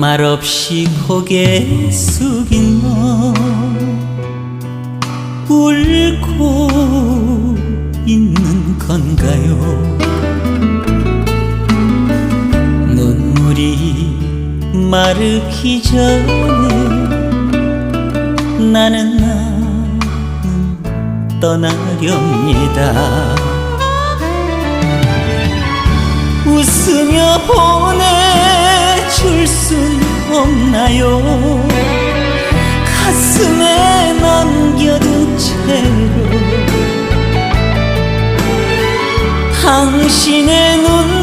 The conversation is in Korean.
말없이 고개 숙인 너. 울고 있는 건가요? 눈물이 마르기 전에 나는 나는 떠나렵니다. 웃으며 보내줄 순 없나요? 가슴에 남겨둔 채로 당신의 눈